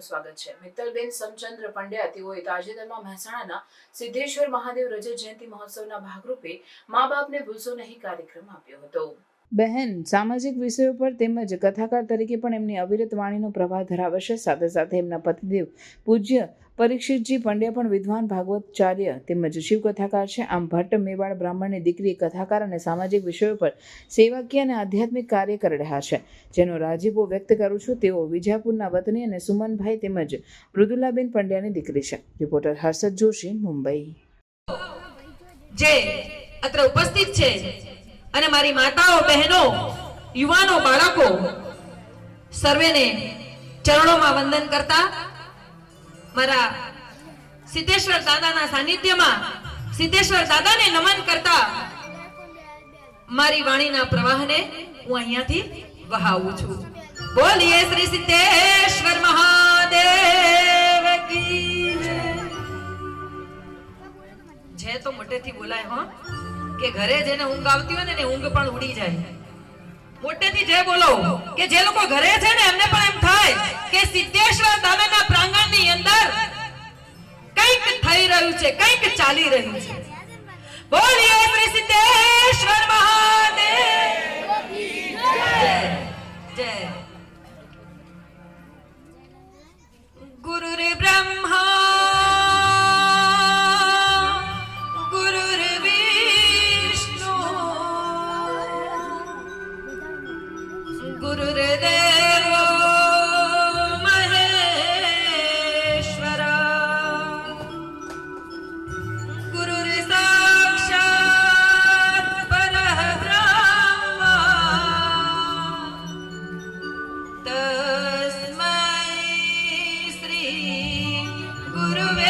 સ્વાગત છે. મિત્તલબેન, સમચંદ્ર પંડ્યા, તેઓએ તાજેતરમાં મહેસાણાના સિદ્ધેશ્વર મહાદેવ રજત જયંતિ મહોત્સવના ભાગરૂપે મા બાપને ભૂલશો નહીં કાર્યક્રમ આપ્યો હતો. બહેન, સામાજિક વિષયો પર તેમજ કથાકાર તરીકે પણ એમની અવિરત વાણીનો પ્રવાહ ધરાવે છે. સાથે સાથે એમના પતિદેવ પૂજ્ય પરીક્ષિતજી પંડ્યા પણ વિદ્વાન ભાગવતચાર્ય તેમજ શિવકથાકાર છે. આમ ભટ્ટ મેવાડ બ્રાહ્મણની દીકરી કથાકાર અને સામાજિક વિષયો પર સેવાકીય અને આધ્યાત્મિક કાર્ય કરી રહ્યા છે. જેનો રાજીપો વ્યક્ત કરું છું, તેઓ વિજાપુરના વતની અને સુમનભાઈ તેમજ મૃદુલાબેન પંડ્યાની દીકરી છે. રિપોર્ટર હર્ષદ જોશી, મુંબઈ. જે અત્ર ઉપસ્થિત છે. અને મારી માતાઓ, બહેનો, યુવાનો, બાળકો, સર્વેને ચરણોમાં વંદન કરતા મારા સિદ્ધેશ્વર દાદાના સાનિધ્યમાં સિદ્ધેશ્વર દાદાને નમન કરતા મારી વાણીના પ્રવાહને હું અહીંયાથી વહાવું છું બોલીએ શ્રી સિદ્ધેશ્વર મહાદેવ. જય તો મોટેથી બોલાય, હો કે ઘરે જેને ઊંઘ આવતી હોય ને ઊંઘ પણ ઉડી જાય. મોટેથી જે બોલો કે જે લોકો ઘરે છે ને એમને પણ એમ થાય કે સિદ્ધેશ્વર દાદાના પ્રાંગણની અંદર કંઈક થઈ રહ્યું છે, કંઈક ચાલી રહ્યું છે. બોલીએ શ્રી સિદ્ધેશ્વર મહાદેવ. જય. देवो महेश्वरा। गुरुसाक्षात्पर रा तस्मै श्री गुरुवे